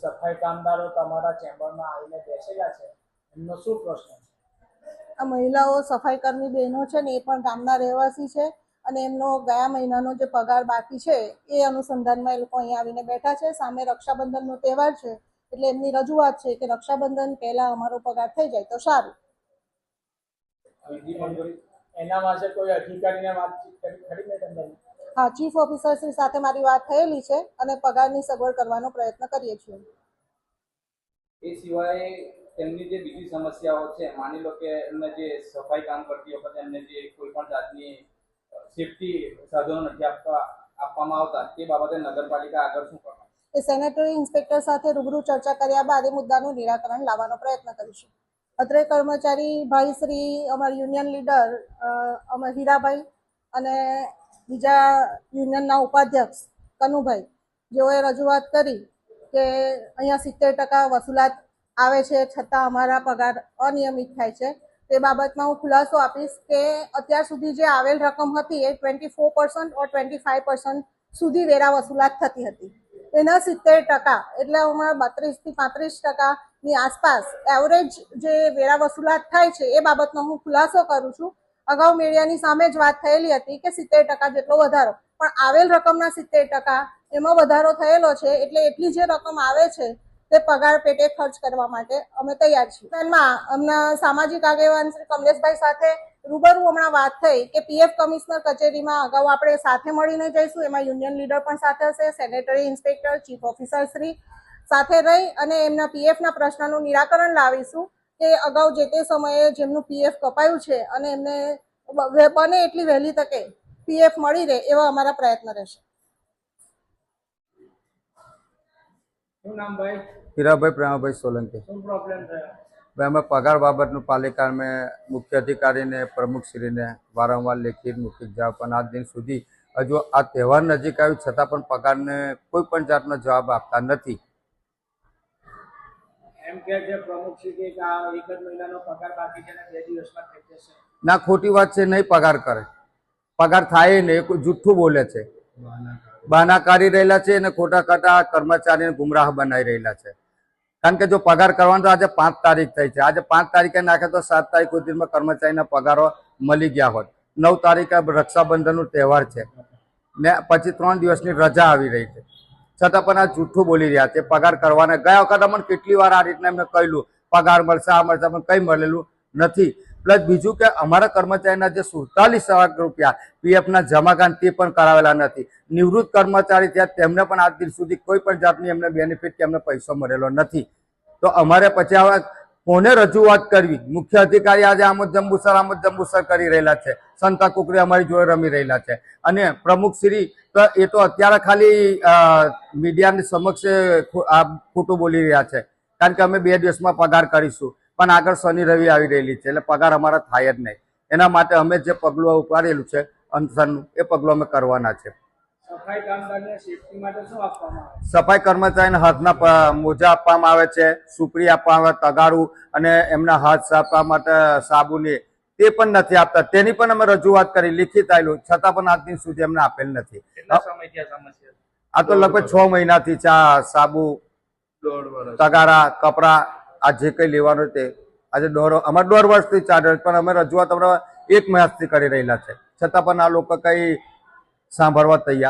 સફાઈ કામદારો તમારા ચેમ્બરમાં આવીને બેસેલા છે? એમનો શું પ્રશ્ન છે? આ મહિલાઓ સફાઈ કર્મી બહેનો છે ને એ પણ ગામના રહેવાસી છે અને એમનો ગયા મહિનાનો જે પગાર બાકી છે એ અનુસંધાનમાં એ લોકો અહીંયા આવીને બેઠા છે. સામે રક્ષાબંધનનો તહેવાર છે એટલે એમની રજૂઆત છે કે રક્ષાબંધન પહેલા અમારો પગાર થઈ જાય તો સારું. એના માટે કોઈ અધિકારીને વાતચીત કરી ખરી મેડમ? હા ચીફ ઓફિસર શ્રી સાથે મારી વાત થયેલી છે અને પગારની સગવડ કરવાનો પ્રયત્ન કરીએ છીએ. એ સિવાય તેમની જે બીજી સમસ્યાઓ છે માની લો કે એમને જે સફાઈ કામ કરતી વખતે એમને જે કોઈ પણ જાતની સેફટી સાધનો નથી આપવા આપવામાં આવતા તે બાબતે નગરપાલિકા આગળ શું કરવા એ સેનેટરી ઇન્સ્પેક્ટર સાથે રૂબરૂ ચર્ચા કર્યા બાદ એ મુદ્દાનું નિરાકરણ લાવવાનો પ્રયત્ન કરીશું. અત્રે કર્મચારી ભાઈ શ્રી અમારા યુનિયન લીડર અમારા હીરાભાઈ અને બીજા યુનિયનના ઉપાધ્યક્ષ કનુભાઈ, જેઓએ રજૂઆત કરી કે અહીંયા સિત્તેર ટકા વસૂલાત આવે છે છતાં અમારા પગાર અનિયમિત થાય છે. તે બાબતમાં હું ખુલાસો આપીશ કે અત્યાર સુધી જે આવેલ રકમ હતી એ twenty four percent or twenty five percent સુધી વેરા વસૂલાત થતી હતી. એના સિત્તેર ટકા એટલે અમારા બત્રીસથી પાંત્રીસ ટકાની આસપાસ એવરેજ જે વેરા વસૂલાત થાય છે એ બાબતનો હું ખુલાસો કરું છું. અગાઉ મીડિયાની સામે જ વાત થયેલી હતી કે સિત્તેર ટકા જેટલો વધારો. પણ આવેલ રકમના સિત્તેર ટકા એમાં વધારો થયેલો છે એટલે એટલી જે રકમ આવે છે તે પગાર પેટે ખર્ચ કરવા માટે અમે તૈયાર છીએ. અમના સામાજિક આગેવાન શ્રી કમલેશભાઈ સાથે રૂબરૂ હમણાં વાત થઈ કે પીએફ કમિશનર કચેરીમાં અગાઉ આપણે સાથે મળીને જઈશું. એમાં યુનિયન લીડર પણ સાથે હશે, sanitary inspector, chief officer Shri સાથે રહી અને એમના પીએફના પ્રશ્નનું નિરાકરણ લાવીશું. કે અગાઉ જે તે સમયે જેમનું પીએફ કપાયું છે અને એમને બને એટલી વહેલી તકે પીએફ મળી રહે એવા અમારા પ્રયત્ન રહેશે. હીરાભાઈ પ્રેમાભાઈ સોલંકી. શું પ્રોબ્લેમ થયો? ભાઈ અમે પગાર બાબતનું પાલિકા અમે મુખ્ય અધિકારીને પ્રમુખશ્રીને વારંવાર લેખિત મુખિત જવાબ પણ આજ દિન સુધી હજુ આ તહેવાર નજીક આવ્યું છતાં પણ પગારને કોઈ પણ જાતનો જવાબ આપતા નથી. ના ખોટી વાત છે, નહીં પગાર કરે. પગાર થાય કોઈ જુઠ્ઠું બોલે છે. બહાના કાઢી રહેલા છે અને ખોટા ખોટા કર્મચારીને ગુમરાહ બનાવી રહેલા છે. કારણ કે જો પગાર કરવાનો તો આજે પાંચ તારીખ થઈ છે. આજે પાંચ તારીખે નાખે તો સાત તારીખ સુધીમાં કર્મચારીના પગારો મળી ગયા હોત. નવ તારીખે રક્ષાબંધનનો તહેવાર છે ને પછી ત્રણ દિવસની રજા આવી રહી છે. છતાં પણ આ જૂઠું બોલી રહ્યા છે. પગાર કરવાના ગયા વખત અમને કેટલી વાર આ રીતના એમને કહેલું, પગાર મળશે, આ મળશે પણ કંઈ મળેલું નથી. પ્લસ બીજું કે અમારા કર્મચારીના જે સુડતાલીસ લાખ રૂપિયા પીએફના જમાકાન તે પણ કરાવેલા નથી. નિવૃત્ત કર્મચારી ત્યાં તેમને પણ આજ દિન સુધી કોઈ પણ જાતની એમને બેનિફિટ કે એમને પૈસો મળેલો નથી. તો અમારે પછી હવે કોને રજૂઆત કરવી? મુખ્ય અધિકારી આજે આમદ જંબુસર આમદ જંબુસર કરી રહેલા છે. સંતા કુકરી અમારી જોડે રમી રહેલા છે. અને પ્રમુખ શ્રી એ તો અત્યારે ખાલી મીડિયાની સમક્ષ ખોટું બોલી રહ્યા છે. કારણ કે અમે બે દિવસમાં પગાર કરીશું. પણ આગળ શનિ રવિ આવી રહેલી છે. એટલે પગાર અમારા થાય જ નહીં. એના માટે અમે જે પગલું ઉપાડેલું છે અનસરનું એ પગલું અમે કરવાના છે. સફાઈ કામદારને સેફટી માટે શું આપવામાં આવે સફાઈ કર્મચારીને હાથના મોજા આપવામાં આવે છે સુપરી આપવામાં આવે તગારું અને એમના હાથ સાફવા માટે સાબુની તે પણ નથી આપતા. તેની પણ અમે રજૂઆત કરી લિખિત આવેલું છતાં પણ આજ દિન સુધી અમને આપેલ નથી. આ તો લગભગ છ મહિનાથી ચા સાબુ તગારા કપડા આ જે કંઈ લેવાનું તે. આજે દોઢ અમારે દોઢ વર્ષથી ચાલે પણ અમે રજૂઆત હમણાં એક મહિનાથી કરી રહેલા છે. છતાં પણ આ લોકો કંઈ સાંભળવા તૈયાર